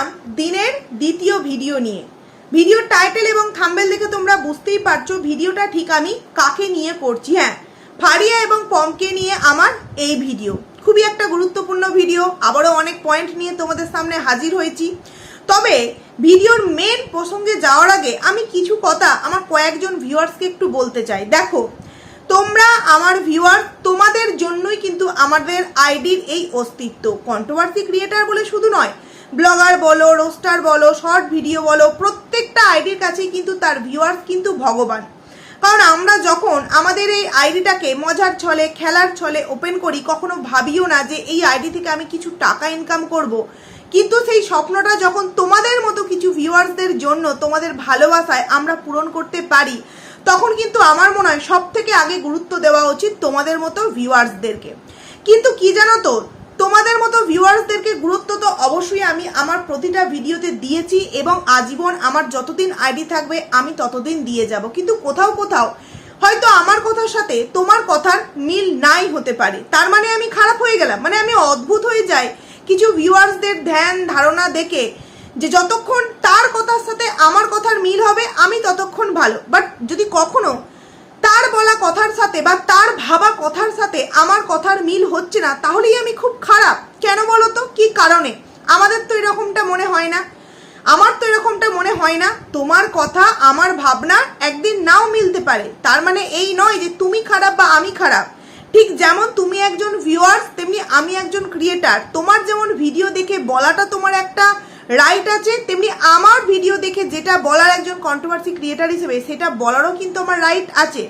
এলাম দিনের দ্বিতীয় ভিডিও নিয়ে। ভিডিওর টাইটেল এবং থাম্বেল দেখে তোমরা বুঝতেই পারছ ভিডিওটা ঠিক আমি কাকে নিয়ে করছি হ্যাঁ? ফারিয়া এবং পমকে নিয়ে আমার এই ভিডিও। খুবই একটা গুরুত্বপূর্ণ ভিডিও, আবারও অনেক পয়েন্ট নিয়ে তোমাদের সামনে হাজির হয়েছি। তবে ভিডিওর মেন প্রসঙ্গে যাওয়ার আগে আমি কিছু কথা আমার কয়েকজন ভিউয়ার্সকে একটু বলতে চাই। দেখো, তোমরা আমার ভিউয়ার তোমাদের জন্যই কিন্তু আমাদের আইডির এই অস্তিত্ব। কন্ট্রোভার্সি ক্রিয়েটার বলে শুধু নয় ব্লগার বলো, রোস্টার বলো, শর্ট ভিডিও বলো, প্রত্যেকটা আইডির কাছেই কিন্তু তার ভিউয়ার্স কিন্তু ভগবান কারণ আমরা যখন আমাদের এই আইডিটাকে মজার ছলে, খেলার ছলে ওপেন করি, কখনো ভাবিও না যে এই আইডি থেকে আমি কিছু টাকা ইনকাম করব। কিন্তু সেই স্বপ্নটা যখন তোমাদের মতো কিছু ভিউয়ার্সদের জন্য, তোমাদের ভালোবাসায় আমরা পূরণ করতে পারি, তখন কিন্তু আমার মনে হয় সব থেকে আগে গুরুত্ব দেওয়া উচিত তোমাদের মতো ভিউয়ার্সদেরকে কিন্তু কি জানো তো তোমাদের মতো ভিউয়ার্সদেরকে গুরুত্ব তো অবশ্যই আমি আমার প্রতিটা ভিডিওতে দিয়েছি এবং আজীবন আমার যতদিন আইডি থাকবে আমি ততদিন দিয়ে যাব। কিন্তু কোথাও কোথাও হয়তো আমার কথার সাথে তোমার কথার মিল নাই হতে পারে। তার মানে আমি খারাপ হয়ে গেলাম। মানে আমি অদ্ভুত হয়ে যাই। কিছু ভিউয়ার্সদের ধ্যান, ধারণা দেখে যে যতক্ষণ তার কথার সাথে আমার কথার মিল হবে, আমি ততক্ষণ ভালো। বাট যদি কখনো তার বলা কথার সাথে বা তার ভাবা কথার সাথে আমার কথার মিল হচ্ছে না, তাহলেই আমি খুব খারাপ। কেন বলো তো? কি কারণে? আমাদের তো এরকমটা মনে হয় না। আমার তো এরকমটা মনে হয় না। তোমার কথা, আমার ভাবনা একদিন নাও মিলতে পারে। তার মানে এই নয় যে তুমি খারাপ বা আমি খারাপ। ঠিক যেমন তুমি একজন ভিউয়ার্স তেমনি আমি একজন ক্রিয়েটার তোমার যেমন ভিডিও দেখে বলাটা তোমার একটা রাইট আছে, তেমনি আমার ভিডিও দেখে যেটা বলার একজন কন্ট্রোভার্সি ক্রিয়েটার হিসেবে, সেটা বলারও কিন্তু আমার রাইট আছে।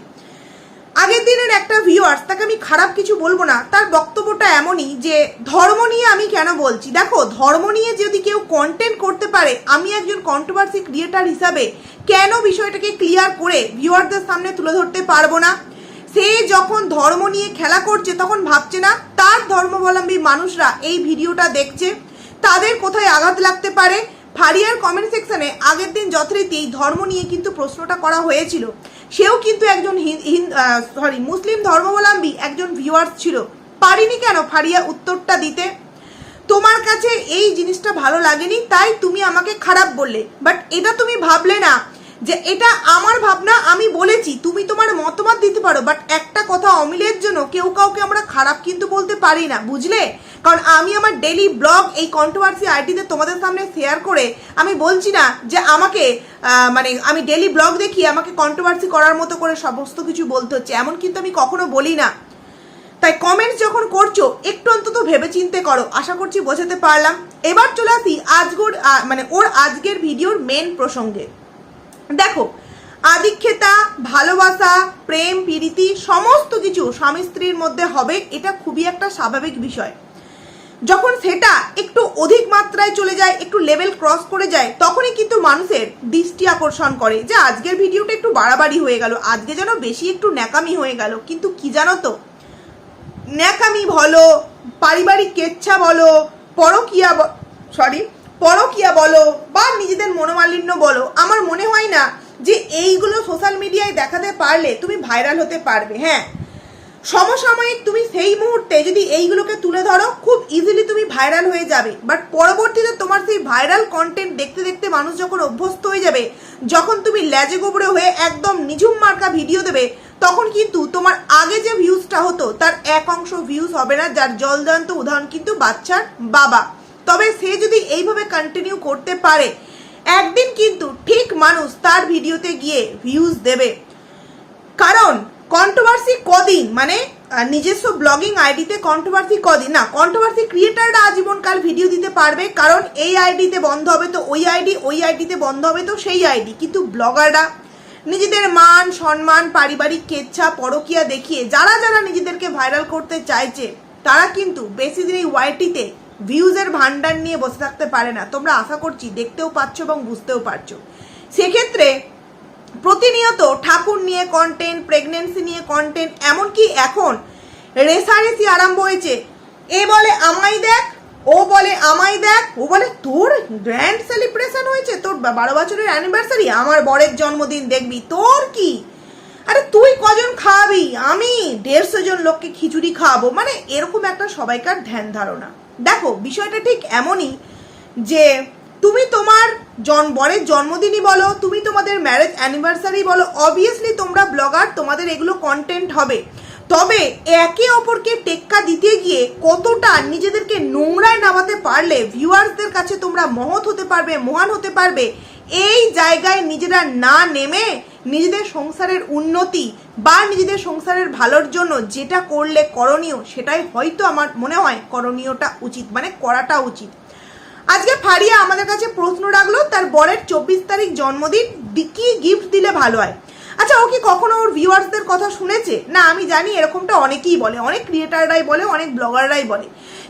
আগের দিনের একটা ভিউয়ার্স তাকে আমি খারাপ কিছু বলব না, তার বক্তব্যটা এমনই যে, ধর্ম নিয়ে আমি কেন বলছি? দেখো, ধর্ম নিয়ে যদি কেউ কন্টেন্ট করতে পারে, আমি একজন কন্ট্রোভার্সি ক্রিয়েটার হিসাবে কেন বিষয়টাকে ক্লিয়ার করে ভিউয়ারদের সামনে তুলে ধরতে পারব না? সে যখন ধর্ম নিয়ে খেলা করছে, তখন ভাবছে না, তার ধর্মাবলম্বী মানুষরা এই ভিডিওটা দেখছে। তাদের কোথায় আঘাত লাগতে পারে? ফারিয়ার কমেন্ট সেকশনে আগের দিন যথারীতি ধর্ম নিয়ে কিন্তু প্রশ্নটা করা হয়েছিল। সেও কিন্তু একজন সরি মুসলিম ধর্মাবলম্বী একজন ভিউয়ার্স ছিল। পারিনি কেন ফারিয়া উত্তরটা দিতে? তোমার কাছে এই জিনিসটা ভালো লাগেনি, তাই তুমি আমাকে খারাপ বললে। বাট এটা তুমি ভাবলে না। যে এটা আমার ভাবনা, আমি বলেছি, তুমি তোমার মতামত দিতে পারো বাট একটা কথা অমিলের জন্য কেউ কাউকে আমরা খারাপ কিন্তু বলতে পারি না, বুঝলে? কারণ আমি আমার ডেলি ব্লগ এই কন্ট্রোভার্সি আইডিতে তোমাদের সামনে শেয়ার করে আমি বলছি না যে আমাকে মানে আমি ডেলি ব্লগ দেখি, আমাকে কন্ট্রোভার্সি করার মতো করে সমস্ত কিছু বলতে হচ্ছে, এমন কিন্তু আমি কখনো বলি না। তাই কমেন্টস যখন করছ, একটু অন্তত ভেবে চিনতে করো, আশা করছি বোঝাতে পারলাম। এবার চলে আসি আজগোর মানে ওর আজকের ভিডিওর মেন প্রসঙ্গে। দেখো, আদিক্ষেতা, ভালোবাসা, প্রেম, প্রীতি, সমস্ত কিছু স্বামী স্ত্রীর মধ্যে হবে, এটা খুবই একটা স্বাভাবিক বিষয়। যখন সেটা একটু অধিক মাত্রায় চলে যায়, একটু লেভেল ক্রস করে যায়, তখনই কিন্তু মানুষের দৃষ্টি আকর্ষণ করে যে আজকের ভিডিওটা একটু বাড়াবাড়ি হয়ে গেল, আজকে যেন বেশি একটু ন্যাকামি হয়ে গেল। কিন্তু কি জানো তো? ন্যাকামি বলো, পারিবারিক কেচ্ছা বলো, পরকিয়া সরি পরকিয়া বলো বা নিজেদের মনোমালিন্য বলো, আমার মনে হয় না যে এইগুলো সোশ্যাল মিডিয়ায় দেখাতে পারলে তুমি ভাইরাল হতে পারবে হ্যাঁ। সমসাময়িক তুমি সেই মুহূর্তে যদি এইগুলোকে তুলে ধরো, খুব ইজিলি তুমি ভাইরাল হয়ে যাবে। বাট পরবর্তীতে তোমার সেই ভাইরাল কন্টেন্ট দেখতে দেখতে মানুষ যখন অভ্যস্ত হয়ে যাবে, যখন তুমি ল্যাজে গোবরে হয়ে একদম নিঝুম মার্কা ভিডিও দেবে, তখন কিন্তু তোমার আগে যে ভিউজটা হতো, তার এক অংশ ভিউজ হবে না, যার জলদান্ত উদাহরণ কিন্তু বাচ্চার বাবা। তবে সে যদি এইভাবে কন্টিনিউ করতে পারে, একদিন কিন্তু ঠিক মানুষ তার ভিডিওতে গিয়ে ভিউজ দেবে। কারণ কন্ট্রোভার্সি কদিন? মানে নিজস্ব ব্লগিং আইডিতে কন্ট্রোভার্সি কদিন? না কন্ট্রোভার্সি ক্রিয়েটাররা আজীবনকাল ভিডিও দিতে পারবে, কারণ এই আইডিতে বন্ধ হবে তো ওই আইডি ওই আইডিতে বন্ধ হবে তো সেই আইডি কিন্তু ব্লগাররা নিজেদের মান, সম্মান, পারিবারিক কেচ্ছা, পরকিয়া দেখিয়ে, যারা যারা নিজেদেরকে ভাইরাল করতে চাইছে, তারা কিন্তু বেশি দিন এই ওয়াইটিতে ভিউজের ভান্ডার নিয়ে বসে থাকতে পারে না। তোমরা আশা করছি দেখতেও পাচ্ছ এবং বুঝতেও পারছ। সেক্ষেত্রে প্রতিনিয়ত ঠাকুর নিয়ে কন্টেন্ট প্রেগনেন্সি নিয়ে কন্টেন্ট এমনকি এখন রেসারেসি আরম্ভ হয়েছে। এ বলে আমায় দেখ, ও বলে আমায় দেখ, ও বলে তোর গ্র্যান্ড সেলিব্রেশন হয়েছে, তোর বারো বছরের অ্যানিভার্সারি আমার বরের জন্মদিন দেখবি, তোর কি? আরে তুই কজন খাওয়াবি আমি দেড়শো জন লোককে খিচুড়ি খাওয়াবো মানে এরকম একটা সবাইকার ধ্যান ধারণা। দেখো, বিষয়টা ঠিক এমনই যে তুমি তোমার জন, বরের জন্মদিনই বলো, তুমি তোমাদের ম্যারেজ অ্যানিভার্সারি বলো অবভিয়াসলি তোমরা ব্লগার তোমাদের এগুলো কন্টেন্ট হবে। তবে একে অপরকে টেক্কা দিতে গিয়ে কতটা নিজেদেরকে নোংরায় নামাতে পারলে ভিউয়ার্সদের কাছে তোমরা মহৎ হতে পারবে, মহান হতে পারবে, এই জায়গায় নিজেরা না নেমে নিজেদের সংসারের উন্নতি বা নিজেদের সংসারের ভালোর জন্য যেটা করলে করণীয় সেটাই হয়তো আমার মনে হয় করণীয়টা উচিত মানে করাটা উচিত। আজকে ফারিয়া আমাদের কাছে প্রশ্ন রাখল, তার বরের চব্বিশ তারিখ জন্মদিন, কি গিফট দিলে ভালো হয়? আচ্ছা ও কি কখনো ওর ভিউয়ার্সদের কথা শুনেছে? না, আমি জানি এরকমটা অনেকেই বলে, অনেক ক্রিয়েটাররাই বলে, অনেক ব্লগাররাই বলে।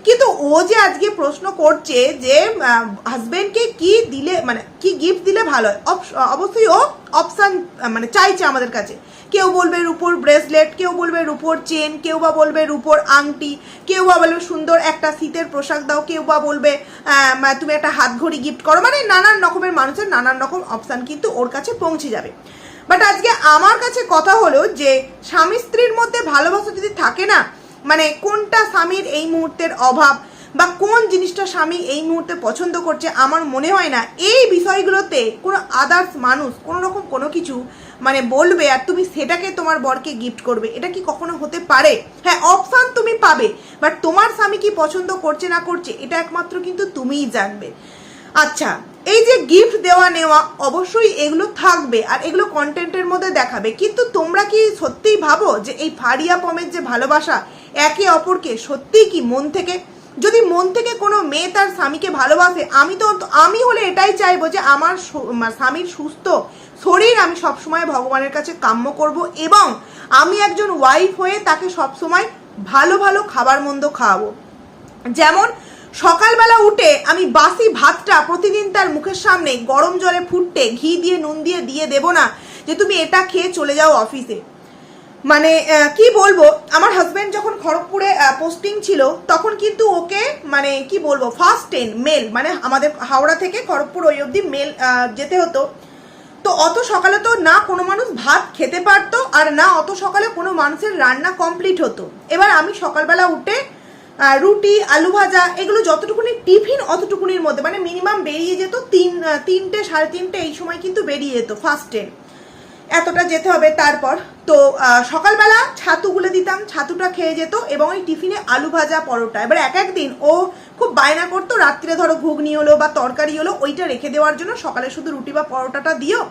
কিন্তু ও যে আজকে প্রশ্ন করছে যে হাজবেন্ডকে কি দিলে মানে কি গিফট দিলে ভালো হয়? অবশ্যই ও অপশান মানে চাইছে আমাদের কাছে। কেউ বলবে রুপোর ব্রেসলেট কেউ বলবে রুপোর চেন কেউ বা বলবে রুপোর আংটি, কেউ বা বলবে সুন্দর একটা শীতের পোশাক দাও, কেউ বা বলবে তুমি একটা হাত ঘড়ি গিফট করো। মানে নানান রকমের মানুষের নানান রকম অপশান কিন্তু ওর কাছে পৌঁছে যাবে। বাট আজকে আমার কাছে কথা হলো যে, স্বামী স্ত্রীর মধ্যে ভালোবাসা যদি থাকে না মানে কোনটা স্বামীর এই মুহূর্তের অভাব বা কোন জিনিসটা স্বামী এই মুহূর্তে পছন্দ করছে আমার মনে হয় না, এই বিষয়গুলোতে কোনো আদার্স মানুষ কোনো রকম কোনো কিছু মানে বলবে আর তুমি সেটাকে তোমার বরকে গিফট করবে। এটা কি কখনো হতে পারে? হ্যাঁ অপশান তুমি পাবে বাট তোমার স্বামী কি পছন্দ করছে না করছে, এটা একমাত্র কিন্তু তুমিই জানবে। আচ্ছা এই যে গিফট দেওয়া নেওয়া, অবশ্যই এগুলো থাকবে আর এগুলো কন্টেন্টের মধ্যে দেখাবে। কিন্তু তোমরা কি সত্যিই ভাবো যে এই ফারিয়া পমের যে ভালোবাসা একে অপরকে সত্যিই কি মন থেকে? যদি মন থেকে কোনো মেয়ে তার স্বামীকে ভালোবাসে, আমি তো আমি হলে এটাই চাইব যে আমার স্বামীর সুস্থ শরীর আমি সবসময় ভগবানের কাছে কাম্য করব এবং আমি একজন ওয়াইফ হয়ে তাকে সবসময় ভালো ভালো খাবার মন্দ খাওয়াবো। যেমন সকালবেলা উঠে আমি বাসি ভাতটা প্রতিদিন তার মুখের সামনে গরম জলে ফুটতে ঘি দিয়ে, নুন দিয়ে দিয়ে দেব না যে তুমি এটা খেয়ে চলে যাও অফিসে। মানে কি বলব, আমার হাজব্যান্ড যখন খড়গপুরে পোস্টিং ছিল, তখন কিন্তু ওকে মানে কি বলব ফার্স্ট ট্রেন মেল মানে আমাদের হাওড়া থেকে খড়গপুর ওই অবধি মেল যেতে হতো। তো অত সকালে তো না কোনো মানুষ ভাত খেতে পারতো, আর না অত সকালে কোনো মানুষের রান্না কমপ্লিট হতো। এবার আমি সকালবেলা উঠে রুটি, আলু ভাজা, এগুলো যতটুকুনি টিফিন, অতটুকুনির মধ্যে। মানে মিনিমাম বেরিয়ে যেত তিন তিনটে, সাড়ে তিনটে, এই সময় কিন্তু বেরিয়ে যেত ফার্স্ট এতটা যেতে হবে তারপর। তো সকালবেলা ছাতু গুলে দিতাম, ছাতুটা খেয়ে যেত এবং ওই টিফিনে আলু ভাজা, পরোটা। এবার এক এক দিন ও খুব বায়না করতো, রাত্রে ধরো ঘুগনি হলো বা তরকারি হলো, ওইটা রেখে দেওয়ার জন্য সকালে শুধু রুটি বা পরোটাটা দিও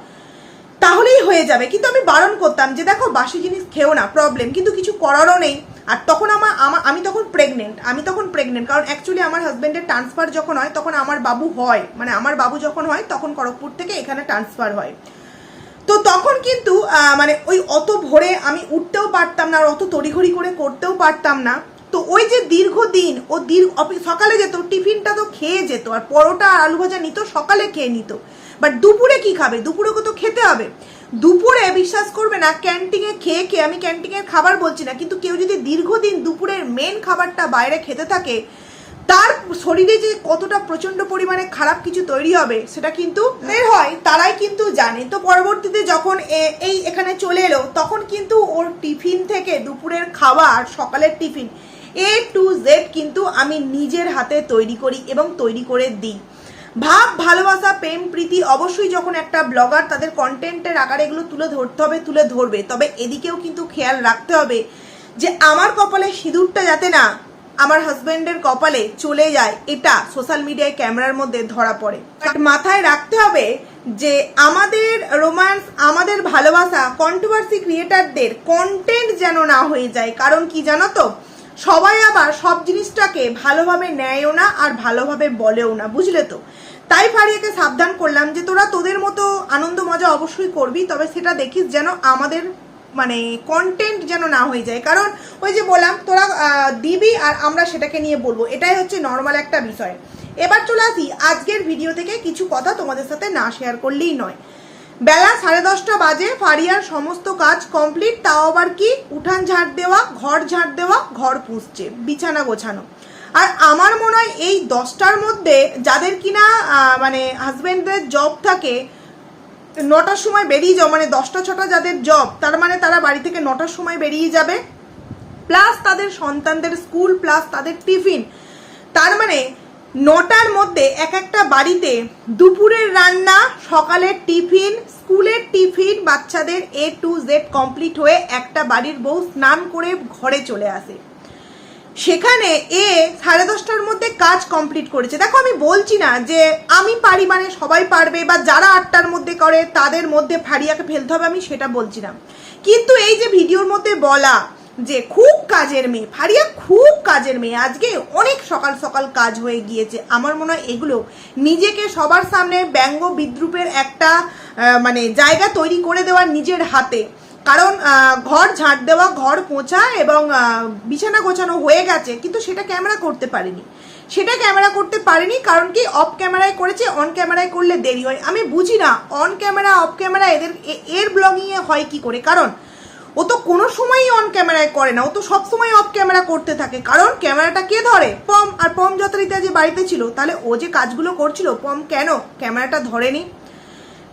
তাহলেই হয়ে যাবে। কিন্তু আমি বারণ করতাম যে, দেখো, বাসি জিনিস খেও না প্রবলেম কিন্তু কিছু করারও নেই। আর তখন আমার আমার, আমি তখন প্রেগনেন্ট আমি তখন প্রেগনেন্ট কারণ অ্যাকচুয়ালি আমার হাজব্যান্ডের ট্রান্সফার যখন হয়, তখন আমার বাবু হয়। মানে আমার বাবু যখন হয়, তখন খড়গপুর থেকে এখানে ট্রান্সফার হয়। তো তখন কিন্তু মানে ওই অত ভোরে আমি উঠতেও পারতাম না, আর অত তড়িঘড়ি করে করতেও পারতাম না। তো ওই যে দীর্ঘদিন, ও দীর্ঘ সকালে যেত, টিফিনটা তো খেয়ে যেত, আর পরোটা আর আলু ভাজা নিত, সকালে খেয়ে নিত। বাট দুপুরে কি খাবে? দুপুরেও তো খেতে হবে। দুপুরে বিশ্বাস করবে না, ক্যান্টিনে খেয়ে খেয়ে, আমি ক্যান্টিনের খাবার বলছি না, কিন্তু কেউ যদি দীর্ঘদিন দুপুরের মেন খাবারটা বাইরে খেতে থাকে, তার শরীরে যে কতটা প্রচণ্ড পরিমাণে খারাপ কিছু তৈরি হবে, সেটা কিন্তু বের হয়, তারাই কিন্তু জানে। তো পরবর্তীতে যখন এই এখানে চলে এলো, তখন কিন্তু ওর টিফিন থেকে দুপুরের খাবার সকালের টিফিন এ টু জেড কিন্তু আমি নিজের হাতে তৈরি করি এবং তৈরি করে দিই। ভাব, ভালোবাসা, প্রেম, প্রীতি অবশ্যই যখন একটা ব্লগার তাদের কন্টেন্টের আকারে এগুলো তুলে ধরতে হবে, তুলে ধরবে। তবে এদিকেও কিন্তু খেয়াল রাখতে হবে যে আমার কপালে সিঁদুরটা যাতে না আমার হাজবেন্ডের কপালে চলে যায়, এটা সোশ্যাল মিডিয়ায় ক্যামেরার মধ্যে ধরা পড়ে। মাথায় রাখতে হবে যে আমাদের রোম্যান্স, আমাদের ভালোবাসা কন্ট্রোভার্সি ক্রিয়েটারদের কন্টেন্ট যেন না হয়ে যায়। কারণ কি জানো তো? সবাই আবার সব জিনিসটাকে ভালোভাবে নেয়ও না আর ভালোভাবে বলেও না, বুঝলে তো? তাই ফারিয়াকে সাবধান করলাম যে তোরা তোদের মতো আনন্দ মজা অবশ্যই করবি, তবে সেটা দেখিস যেন আমাদের মানে কন্টেন্ট যেন না হয়ে যায়। কারণ ওই যে বললাম, তোরা দিবি আর আমরা সেটাকে নিয়ে বলব। এটাই হচ্ছে নর্মাল একটা বিষয়। এবার চলে আসি আজকের ভিডিও থেকে কিছু কথা তোমাদের সাথে না শেয়ার করলেই নয়। বেলা সাড়ে দশটা বাজে, ফারিয়ার সমস্ত কাজ কমপ্লিট, তাও আবার কি? উঠান ঝাড় দেওয়া, ঘর ঝাড় দেওয়া, ঘর পুষছে বিছানা গোছানো। আর আমার মনে হয় এই দশটার মধ্যে যাদের কিনা মানে হাজবেন্ডদের জব থাকে, নটার সময় বেরিয়ে যাও মানে দশটা ছটা যাদের জব তার মানে তারা বাড়ি থেকে নটার সময় বেরিয়ে যাবে। প্লাস তাদের সন্তানদের স্কুল প্লাস তাদের টিফিন তার মানে নটার মধ্যে এক একটা বাড়িতে দুপুরের রান্না, সকালের টিফিন, স্কুলের টিফিন বাচ্চাদের এ টু জেড কমপ্লিট হয়ে একটা বাড়ির বউ স্নান করে ঘরে চলে আসে। সেখানে এ সাড়ে দশটার মধ্যে কাজ কমপ্লিট করেছে। দেখো, আমি বলছি না যে আমি পারি মানে সবাই পারবে বা যারা আটটার মধ্যে করে তাদের মধ্যে ফারিয়াকে ফেলতে হবে, আমি সেটা বলছি না। কিন্তু এই যে ভিডিওর মধ্যে বলা যে খুব কাজের মেয়ে, ফারিয়া খুব কাজের মেয়ে। আজকে অনেক সকাল সকাল কাজ হয়ে গিয়েছে। আমার মনে হয় এগুলো নিজেকে সবার সামনে ব্যঙ্গ বিদ্রুপের একটা মানে জায়গা তৈরি করে দেওয়ার নিজের হাতে। কারণ ঘর ঝাঁট দেওয়া, ঘর পোঁছা এবং বিছানা গোছানো হয়ে গেছে, কিন্তু সেটা ক্যামেরা করতে পারেনি। সেটা ক্যামেরা করতে পারেনি কারণ কি, অফ ক্যামেরায় করেছে, অন ক্যামেরায় করলে দেরি হয়। আমি বুঝি না, অন ক্যামেরা, অফ ক্যামেরা এদের এর ব্লগিংয়ে হয় কি করে? কারণ ও তো কোনো সময়ই অন ক্যামেরায় করে না, ও তো সবসময় অফ ক্যামেরা করতে থাকে। কারণ ক্যামেরাটা কে ধরে? পম, আর পম যথারীতি যে বাড়িতে ছিল, তাহলে ও যে কাজগুলো করছিল, পম কেন ক্যামেরাটা ধরেনি?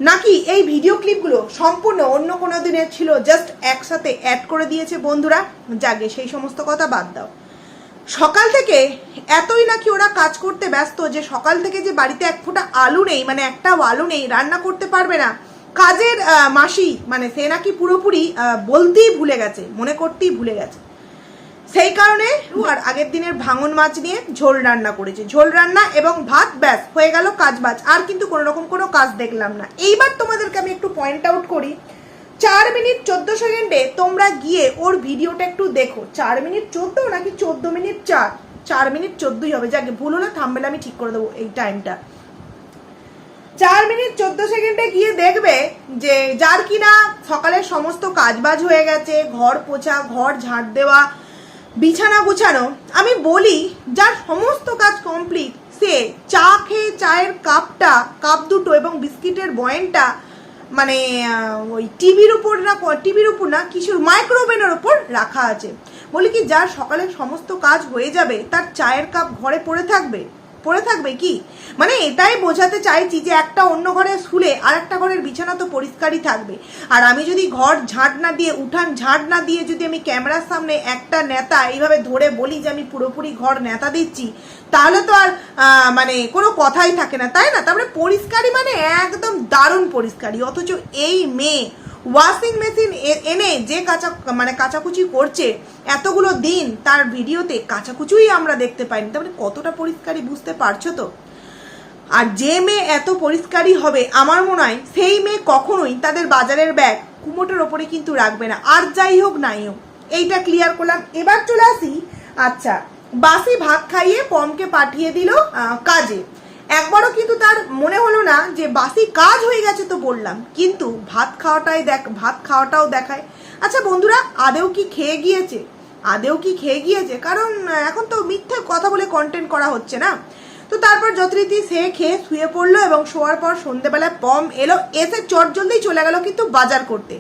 নাকি এই ভিডিও ক্লিপগুলো সম্পূর্ণ অন্য কোনো দিনের ছিল জাস্ট একসাথে অ্যাড করে দিয়েছে বন্ধুরা? জাগে সেই সমস্ত কথা বাদ দাও। সকাল থেকে এতই নাকি ওরা কাজ করতে ব্যস্ত যে সকাল থেকে যে বাড়িতে এক ফোঁটা আলু নেই মানে একটাও আলু নেই, রান্না করতে পারবে না। কাজের মাসি মানে সে নাকি পুরোপুরি বলতেই ভুলে গেছে, মনে করতেই ভুলে গেছে। সেই কারণে আর আগের দিনের ভাঙন মাছ নিয়ে ঝোল রান্না করেছে। ঝোল রান্না এবং ভাত, ব্যাস, হয়ে গেল কাজ বাজ। আর কিন্তু কোনো রকম কোনো কাজ দেখলাম না। এইবার তোমাদেরকে আমি একটু পয়েন্ট আউট করি। চার মিনিট চোদ্দ সেকেন্ডে তোমরা গিয়ে ওর ভিডিওটা একটু দেখো। চার মিনিট চোদ্দ নাকি চোদ্দ মিনিট চার? চার মিনিট চোদ্দই হবে। যাকে, ভুল হলে থামবেলে আমি ঠিক করে দেবো এই টাইমটা চার মিনিট চোদ্দ সেকেন্ডে গিয়ে দেখবে যে যার কিনা সকালের সমস্ত কাজবাজ হয়ে গেছে, ঘর পোছা, ঘর ঝাড় দেওয়া, বিছানা গুছানো। আমি বলি, যার সমস্ত কাজ কমপ্লিট সে চা খেয়ে চায়ের কাপটা, কাপ দুটো এবং বিস্কিটের বয়েনটা মানে ওই টিভির উপর না, টিভির উপর না কিছুর মাইক্রোওভেনের উপর রাখা আছে। বলি কি, যার সকালে সমস্ত কাজ হয়ে যাবে, তার চায়ের কাপ ঘরে পড়ে থাকবে? পড়ে থাকবে কি? মানে এটাই বোঝাতে চাইছি যে একটা অন্য ঘরে শুলে আর একটা ঘরের বিছানা তো পরিষ্কারই থাকবে। আর আমি যদি ঘর ঝাঁট না দিয়ে, উঠান ঝাঁট না দিয়ে যদি আমি ক্যামেরার সামনে একটা নেতা এইভাবে ধরে বলি যে আমি পুরোপুরি ঘর নেতা দিচ্ছি, তাহলে তো আর মানে কোনো কথাই থাকে না, তাই না? তারপরে পরিষ্কারই মানে একদম দারুণ পরিষ্কারই, অথচ এই মেয়ে ওয়াশিং মেশিন এনে যে কাঁচা মানে কাচাকুচি করছে এতগুলো দিন তার ভিডিওতে কাচাকুচুই আমরা দেখতে পাইনি। তারপরে কতটা পরিষ্কারই বুঝতে পারছ তো? আর যে মেয়ে এত পরিষ্কারই হবে, আমার মনে হয় সেই মেয়ে কখনোই তাদের বাজারের ব্যাগ কুমোটের ওপরে কিন্তু রাখবে না। আর যাই হোক নাই হোক, এইটা ক্লিয়ার করলাম। এবার চলে আসি আচ্ছা বাসি ভাত খাইয়ে পমকে পাঠিয়ে দিল কাজে। একবারও কিন্তু তার মনে হলো না যে বাসি কাজ হয়ে গেছে তো বললাম। কিন্তু ভাত খাওয়াটাই দেখ, ভাত খাওয়াটাও দেখায়। আচ্ছা বন্ধুরা, আদেও কি খেয়ে গিয়েছে? আদেও কি খেয়ে গিয়েছে? কারণ এখন তো মিথ্যে কথা বলে কন্টেন্ট করা হচ্ছে না। তো তারপর যথারীতি সে খেয়ে শুয়ে পড়ল এবং শোয়ার পর সন্ধেবেলায় পম এলো, এসে চট জলদি চলে গেল কিন্তু বাজার করতে।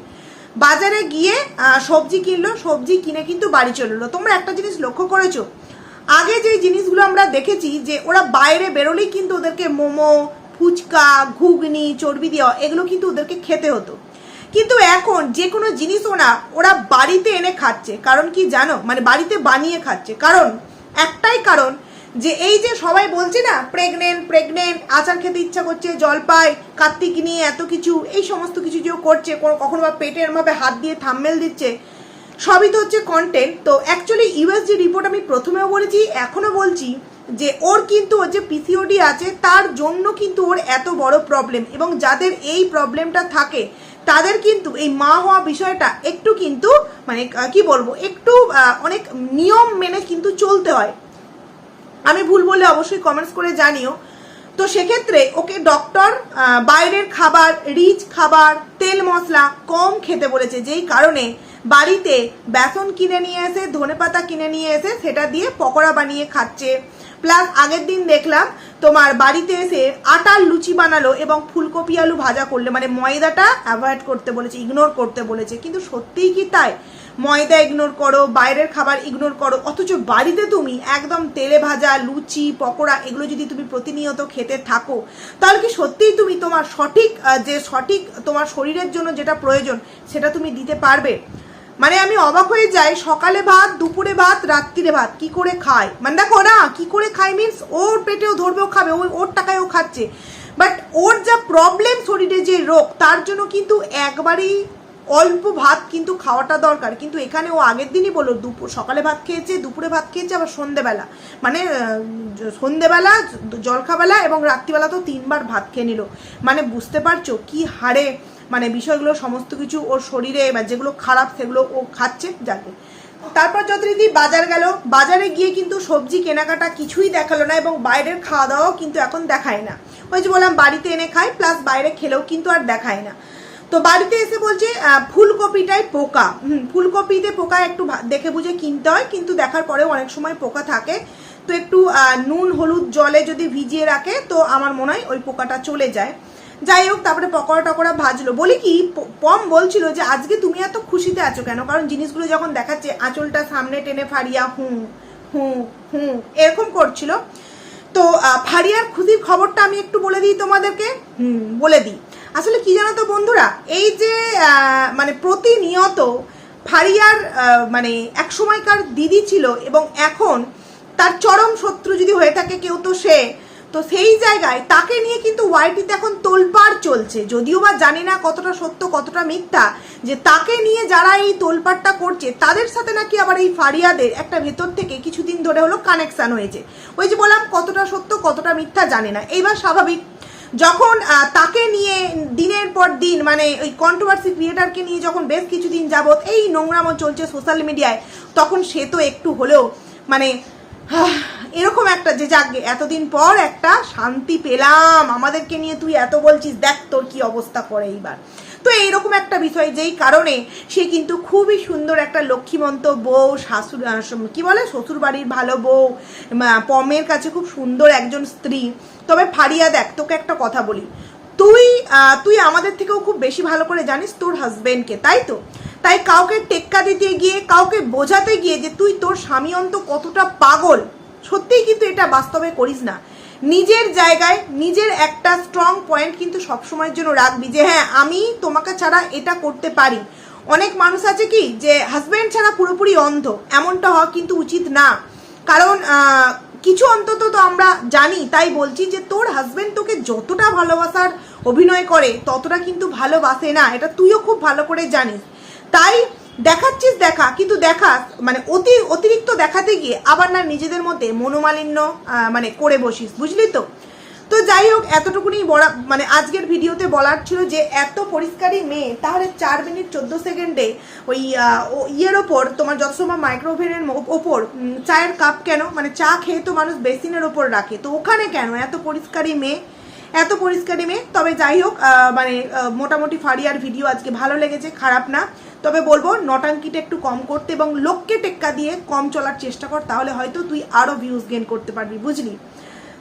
বাজারে গিয়ে সবজি কিনলো, সবজি কিনে কিন্তু বাড়ি চলে এলো। তোমরা একটা জিনিস লক্ষ্য করেছ আগে যে জিনিসগুলো আমরা দেখেছি যে ওরা বাইরে বেরোলেই কিন্তু ওদেরকে মোমো, ফুচকা, ঘুগনি, চর্বি দেওয়া, এগুলো কিন্তু ওদেরকে খেতে হতো। কিন্তু এখন যে কোনো জিনিস ওরা ওরা বাড়িতে এনে খাচ্ছে। কারণ কি জানো? মানে বাড়িতে বানিয়ে খাচ্ছে। কারণ, একটাই কারণ যে এই যে সবাই বলছে না প্রেগনেন্ট প্রেগনেন্ট আচার খেতে ইচ্ছা করছে, জলপাই, কার্তিক নিয়ে এত কিছু, এই সমস্ত কিছু যে করছে কখনো বা পেটের ভাবে হাত দিয়ে থাম্মেল দিচ্ছে সবই তো হচ্ছে কন্টেন্ট তো অ্যাকচুয়ালি ইউএসজি রিপোর্ট আমি প্রথমেও বলেছি, এখনও বলছি যে ওর কিন্তু ওর যে পিসিওডি আছে, তার জন্য কিন্তু ওর এত বড় প্রবলেম এবং যাদের এই প্রবলেমটা থাকে, তাদের কিন্তু এই মা হওয়া বিষয়টা একটু কিন্তু মানে কি বলব, একটু অনেক নিয়ম মেনে কিন্তু চলতে হয়। আমি ভুল বললে অবশ্যই কমেন্টস করে জানিও। তো সেক্ষেত্রে ওকে ডক্টর বাইরের খাবার রিচ খাবার, তেল মশলা কম খেতে বলেছে, যেই কারণে বাড়িতে বেসন কিনে নিয়ে এসে ধনেপাতা কিনে নিয়ে এসে সেটা দিয়ে পকোড়া বানিয়ে খাচ্ছে। প্লাস আগের দিন দেখলাম তোমার বাড়িতে এসে আটার লুচি বানালো এবং ফুলকপি আলু ভাজা করলে। মানে ময়দাটা অ্যাভয়েড করতে বলেছে ইগনোর করতে বলেছে। কিন্তু সত্যিই কি তাই? ময়দা ইগনোর করো, বাইরের খাবার ইগনোর করো, অথচ বাড়িতে তুমি একদম তেলে ভাজা, লুচি, পকোড়া এগুলো যদি তুমি প্রতিনিয়ত খেতে থাকো, তাহলে কি সত্যিই তুমি তোমার সঠিক যে সঠিক তোমার শরীরের জন্য যেটা প্রয়োজন সেটা তুমি দিতে পারবে? মানে আমি অবাক হয়ে যাই, সকালে ভাত, দুপুরে ভাত, রাত্রিরে ভাত, কি করে খায়? মানে দেখো না, কি করে খায় মিন্স ওর পেটেও ধরবে, ও খাবে ওই ওর টাকায় ও খাচ্ছে। বাট ওর যা প্রবলেম শরীরে যে রোগ, তার জন্য কিন্তু একবারেই অল্প ভাত কিন্তু খাওয়াটা দরকার। কিন্তু এখানে ও আগের দিনই বলল, দুপুর, সকালে ভাত খেয়েছে, দুপুরে ভাত খেয়েছে, আবার সন্ধেবেলা। মানে সন্ধেবেলা, জলখাবেলা এবং রাত্রিবেলা তো তিনবার ভাত খেয়ে নিল। মানে বুঝতে পারছ কি হারে মানে বিষয়গুলো সমস্ত কিছু ওর শরীরে বা যেগুলো খারাপ সেগুলো ও খাচ্ছে যাকে। তারপর যথারীতি বাজার গেল। বাজারে গিয়ে কিন্তু সবজি কেনাকাটা কিছুই দেখাল না এবং বাইরের খাওয়া দাওয়াও কিন্তু এখন দেখায় না। ওই যে বললাম বাড়িতে এনে খায় প্লাস বাইরে খেলেও কিন্তু আর দেখায় না। তো বাড়িতে এসে বলছে আহ, ফুলকপিটায় পোকা। ফুলকপিতে পোকা একটু দেখে বুঝে কিনতে হয় কিন্তু দেখার পরেও অনেক সময় পোকা থাকে। তো একটু নুন হলুদ জলে যদি ভিজিয়ে রাখে তো আমার মনে হয় ওই পোকাটা চলে যায়। যাই হোক তারপরে পকোড়া টকোড়া ভাজলো। বলি কি পম বলছিল যে আজকে তুমি এত খুশিতে আছো কেন? কারণ জিনিসগুলো যখন দেখাচ্ছে আঁচলটা সামনে টেনে ফাড়িয়া হুম হুম হুম এরকম করছিল। তো আহ, ফারিয়ার খুশির খবরটা আমি একটু বলে দিই তোমাদেরকে? হুম বলে দিই। আসলে কি জানো তো বন্ধুরা এই যে মানে প্রতিনিয়ত ফারিয়ার আহ, মানে এক সময়কার দিদি ছিল এবং এখন তার চরম শত্রু যদি হয়ে থাকে কেউ তো সে তো সেই জায়গায় তাকে নিয়ে কিন্তু ওয়াইটিতে এখন তোলপাড় চলছে। যদিও বা জানি না কতটা সত্য, কতটা মিথ্যা যে তাকে নিয়ে যারা এই তোলপাড়টা করছে, তাদের সাথে নাকি আবার এই ফারিয়াদের একটা ভেতর থেকে কিছুদিন ধরে হলো কানেকশান হয়েছে। ওই যে বললাম, কতটা সত্য, কতটা মিথ্যা জানে না। এইবার স্বাভাবিক, যখন তাকে নিয়ে দিনের পর দিন মানে ওই কন্ট্রোভার্সি ক্রিয়েটারকে নিয়ে যখন বেশ কিছুদিন যাবত এই নোংরামো চলছে সোশ্যাল মিডিয়ায় তখন সে তো একটু হলেও মানে এরকম একটা যে যাকে এতদিন পর একটা শান্তি পেলাম। আমাদেরকে নিয়ে তুই এত বলছিস দেখ তোর কি অবস্থা করে এইবার। তো এইরকম একটা বিষয় যেই কারণে সে কিন্তু খুবই সুন্দর একটা লক্ষ্মীমন্ত বউ আহ, কি বলে? শ্বশুর বাড়ির ভালো বউ পমের কাছে খুব সুন্দর একজন স্ত্রী। তবে ফারিয়া দেখ তোকে একটা কথা বলি। তুই তুই আমাদের থেকেও খুব বেশি ভালো করে জানিস তোর হাজবেন্ডকে তাই তো? তাই কাউকে টেক্কা দিতে গিয়ে, কাউকে বোঝাতে গিয়ে যে তুই তোর স্বামী অন্ত কতটা পাগল, সত্যিই কিন্তু এটা বাস্তবে করিস না। নিজের জায়গায় নিজের একটা স্ট্রং পয়েন্ট কিন্তু সবসময়ের জন্য রাখবি যে হ্যাঁ আমি তোমাকে ছাড়া এটা করতে পারি। অনেক মানুষ আছে কি যে হাজব্যান্ড ছাড়া পুরোপুরি অন্ধ, এমনটা হওয়া কিন্তু উচিত না। কারণ কিছু অন্তত তো আমরা জানি, তাই বলছি যে তোর হাজব্যান্ড তোকে যতটা ভালোবাসার অভিনয় করে, ততটা কিন্তু ভালোবাসে না। এটা তুইও খুব ভালো করে জানিস। তাই দেখাচ্ছিস দেখা, কিন্তু দেখা মানে অতি, অতিরিক্ত দেখাতে গিয়ে আবার না নিজেদের মধ্যে মনোমালিন্য মানে করে বসিস, বুঝলি তো? তো যাই হোক, এতটুকুনি বলা মানে আজকের ভিডিওতে বলার ছিল যে এত পরিষ্কারই মেয়ে, তাহলে চার মিনিট চোদ্দ সেকেন্ডে ওই ইয়ের ওপর, তোমার যত সময় মাইক্রোওভেনের ওপর চায়ের কাপ কেন? মানে চা খেয়ে তো মানুষ বেসিনের ওপর রাখে, তো ওখানে কেন এত পরিষ্কারই মেয়ে? এত পরিষ্কারই মেয়ে? তবে যাই হোক মানে মোটামুটি ফারিয়ার ভিডিও আজকে ভালো লেগেছে, খারাপ না। তবে বলব নটাঙ্কিটা একটু কম করতে এবং লোককে টেক্কা দিয়ে কম চলার চেষ্টা কর, তাহলে হয়তো তুই আরও ভিউজ গেন করতে পারবি, বুঝলি?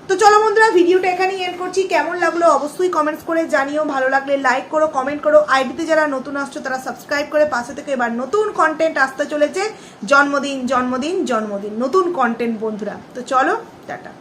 তো চলো বন্ধুরা, ভিডিওটা এখানেই এন্ড করছি। কেমন লাগল অবশ্যই কমেন্টস করে জানিও, ভালো লাগলে লাইক করো কমেন্ট করো। আইডিতে যারা নতুন আসছো, তারা সাবস্ক্রাইব করে পাশে থেকে এবার নতুন কন্টেন্ট আসতে চলেছে। জন্মদিন জন্মদিন জন্মদিন, নতুন কন্টেন্ট বন্ধুরা। তো চলো, টাটা।